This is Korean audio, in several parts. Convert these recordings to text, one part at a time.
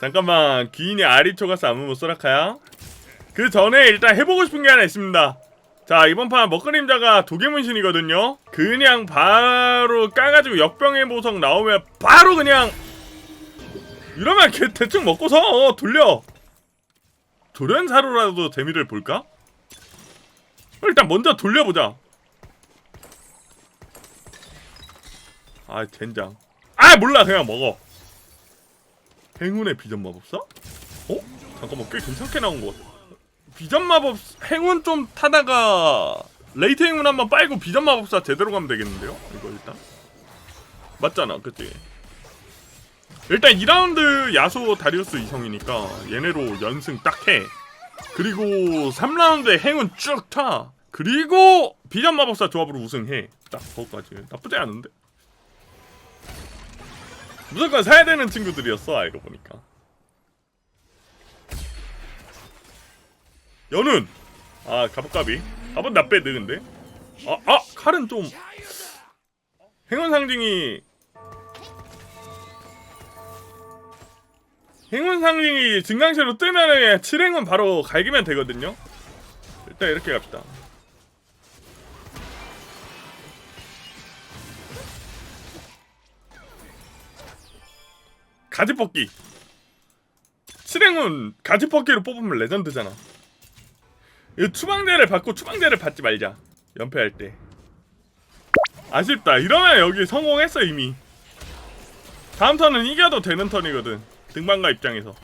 잠깐만 귀인이 아리초가스 아무무 소라카야? 그 전에 일단 해보고 싶은 게 하나 있습니다. 자 이번 판 먹그림자가 도개문신이거든요. 그냥 바로 까가지고 역병의 보석 나오면 바로 그냥 이러면 걔 대충 먹고서. 어, 돌려. 조련사로라도 재미를 볼까? 일단 먼저 돌려보자. 아 젠장. 아 몰라. 그냥 먹어 행운의 비전 마법사? 어? 잠깐만 꽤 괜찮게 나온 것 같아 비전 마법 행운 좀 타다가 레이트 행운 한번 빨고 비전 마법사 제대로 가면 되겠는데요? 이거 일단 맞잖아 그치? 일단 2라운드 야소 다리우스 이성이니까 얘네로 연승 딱 해. 그리고 3라운드에 행운 쭉 타. 그리고 비전 마법사 조합으로 우승해. 딱 그거까지 나쁘지 않은데. 무조건 사야 되는 친구들이었어 알고 보니까. 연운. 아 갑옷갑이. 갑옷 나빼드 근데. 아, 아 칼은 좀 행운 상징이 행운 상징이 증강체로 뜨면은 7행운 바로 갈기면 되거든요. 일단 이렇게 갑시다. 가지 뽑기. 7행운 가지 뽑기로 뽑으면 레전드잖아. 이 추방제를 받고 추방제를 받지 말자. 연패할 때. 아쉽다. 이러면 여기 성공했어 이미. 다음 턴은 이겨도 되는 턴이거든. 등반가 입장에서.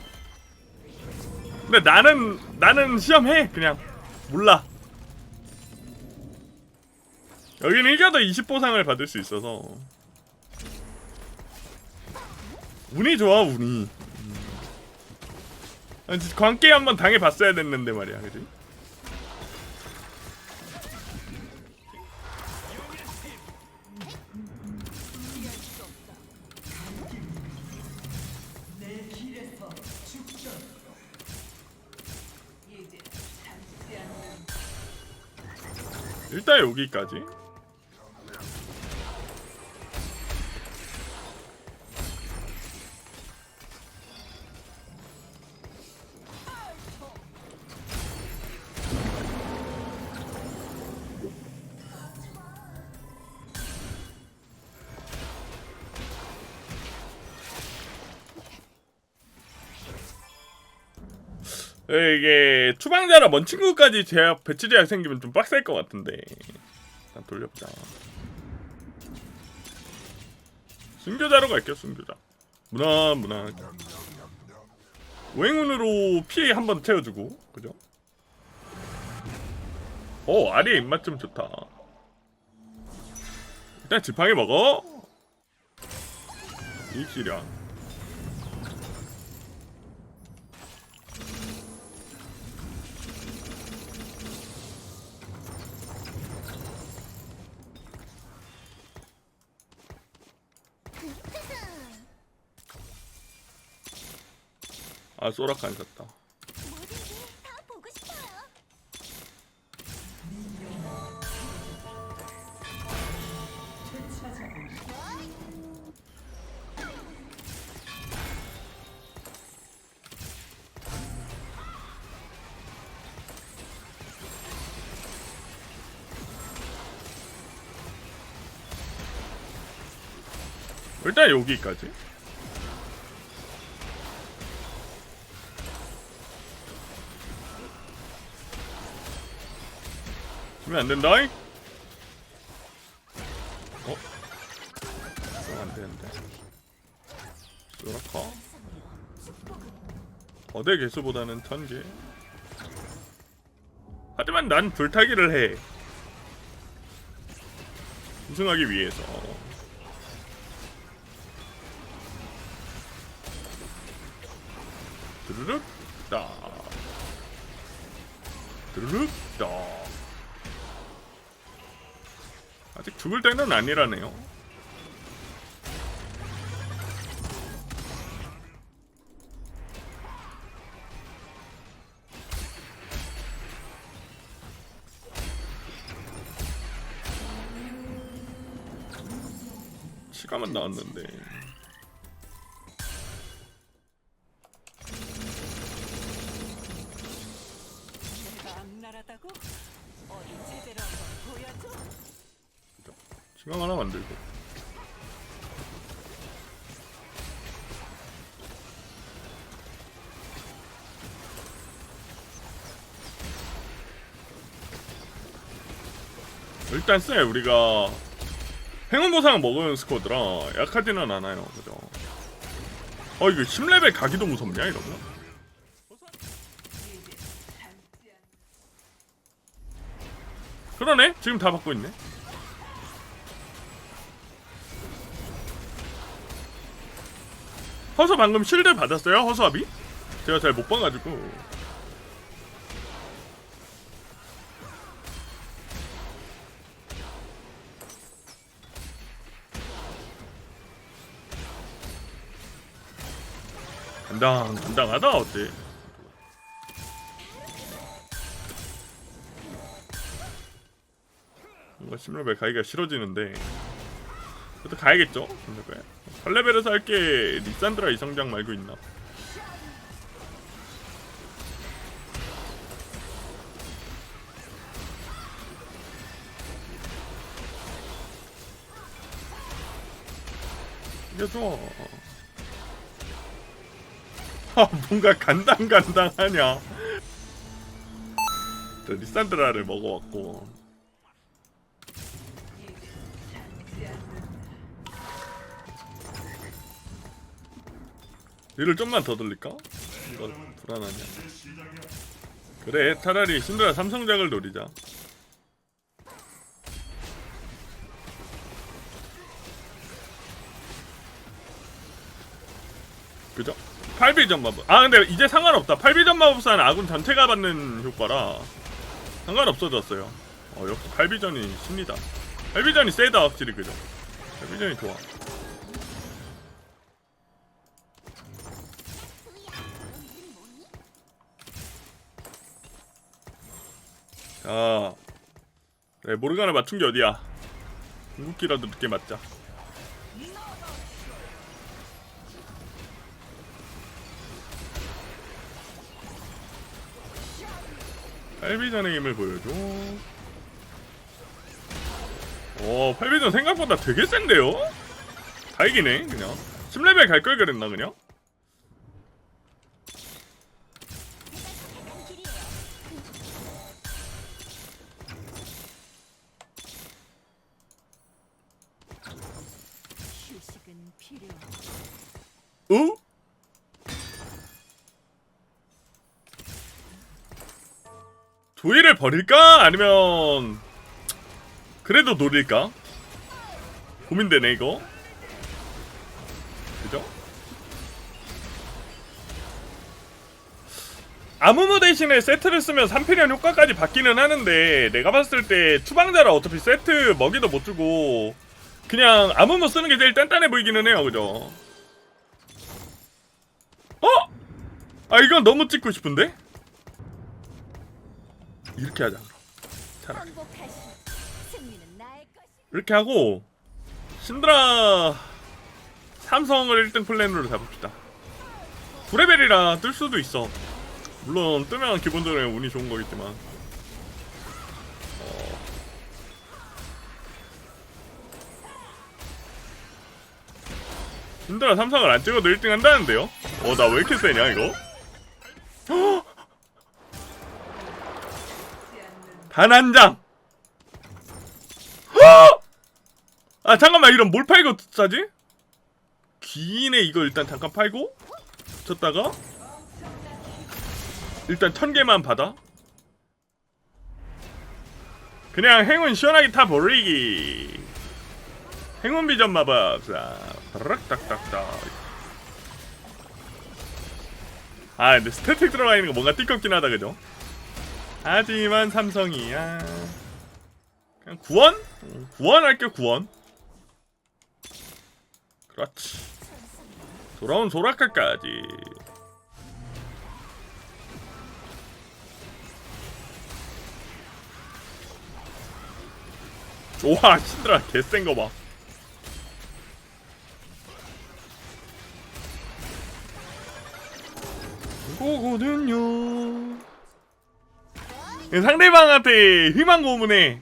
근데 나는 나는 시험해 그냥 몰라. 여기는 이겨도 20보상을 받을 수 있어서 운이 좋아 운이. 음. 아니, 광기 한번 당해봤어야 됐는데 말이야, 그지? 일단 여기까지. 이게 추방자라 먼 친구까지 제약 배치 제약 생기면 좀 빡셀 것 같은데. 일단 돌려보자. 순교자로 갈게요 순교자. 무난 무난. 오행운으로 피해 한 번 채워주고 그죠? 어 아리의 입맛 좀 좋다. 일단 지팡이 먹어. 입시량 아 소라카 안 샀다. 일단 여기까지 주면 안 된다잉? 어? 그럼 안 되는데. 소라카 거대 개수보다는 천개 하지만 난 불타기를 해. 우승하기 위해서. 드르륵 따. 드르륵 따 아직 죽을 때는 아니라네요. 치가만 나왔는데. 안 날아다고? 어디 제대로 한번 보여줘? 중앙 하나 만들고. 일단 쎄 우리가 행운 보상 먹은 스쿼드라 약하지는 않아요. 그죠? 어 이거 10레벨 가기도 무섭냐 이러면? 그러네? 지금 다 받고 있네 허수 방금 실드 받았어요? 허수아비? 제가 잘 못 봐가지고. 간당 간당하다 어때? 뭔가 10레벨 가기가 싫어지는데. 그래도 가야겠죠? 10레벨 8레벨에서 할게. 리산드라 이성장 말고 있나? 좋아 아 뭔가 간당간당하냐? 저 리산드라를 먹어왔고 얘를 좀만 더 돌릴까? 이거 불안하냐? 그래 차라리 신드라 삼성작을 노리자. 그죠? 8비전 마법. 아 근데 이제 상관없다. 8비전 마법사는 아군 전체가 받는 효과라 상관없어졌어요. 어 역시 8비전이 쉽니다. 8비전이 세다 확실히. 그죠? 8비전이 좋아 자 그래 모르가나 맞춘 게 어디야 궁극기라도 늦게 맞자 팔비전의 힘을 보여줘. 오, 팔비전 생각보다 되게 센데요? 다 이기네, 그냥. 10레벨 갈 걸 그랬나, 그냥? 어? 조이를 버릴까? 아니면 그래도 노릴까? 고민되네 이거 그죠? 아무무 대신에 세트를 쓰면 3필연 효과까지 받기는 하는데 내가 봤을 때 추방자라 어차피 세트 먹이도 못 주고 그냥 아무무 쓰는 게 제일 단단해 보이기는 해요 그죠? 아 이건 너무 찍고 싶은데? 이렇게 하자 차라리. 이렇게 하고 신드라 삼성을 1등 플랜으로 잡읍시다 9레벨이라 뜰 수도 있어 물론 뜨면 기본적으로 운이 좋은 거겠지만 어. 신드라 삼성을 안 찍어도 1등 한다는데요? 어 나 왜 이렇게 세냐 이거? 단 한 장! 아 잠깐만 이런 뭘 팔고 싸지? 기인에 이거 일단 잠깐 팔고 쳤다가 일단 천 개만 받아 그냥 행운 시원하게 타 버리기 행운 비전 마법사 바락딱딱딱 아 근데 스태틱 들어가 있는 거 뭔가 띠껍긴 하다 그죠? 하지만 삼성이야 그냥 구원? 어, 구원 할게 구원. 그렇지. 돌아온 소라카까지. 좋아 신들아 개센 거봐. 거거든요 상대방한테 희망 고문해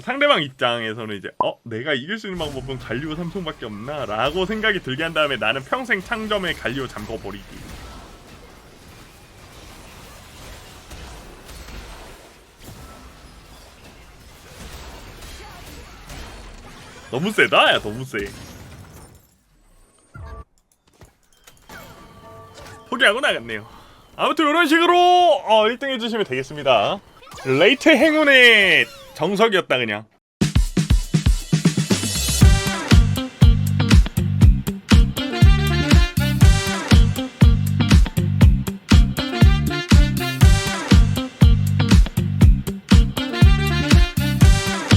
상대방 입장에서는 이제 어 내가 이길 수 있는 방법은 갈리오 삼총밖에 없나라고 생각이 들게 한 다음에 나는 평생 창점에 갈리오 잠궈 버리기. 너무 세다 야 너무 세. 포기하고 나갔네요. 아무튼 이런 식으로 어, 1등 해주시면 되겠습니다. 레이트 행운의 정석이었다 그냥.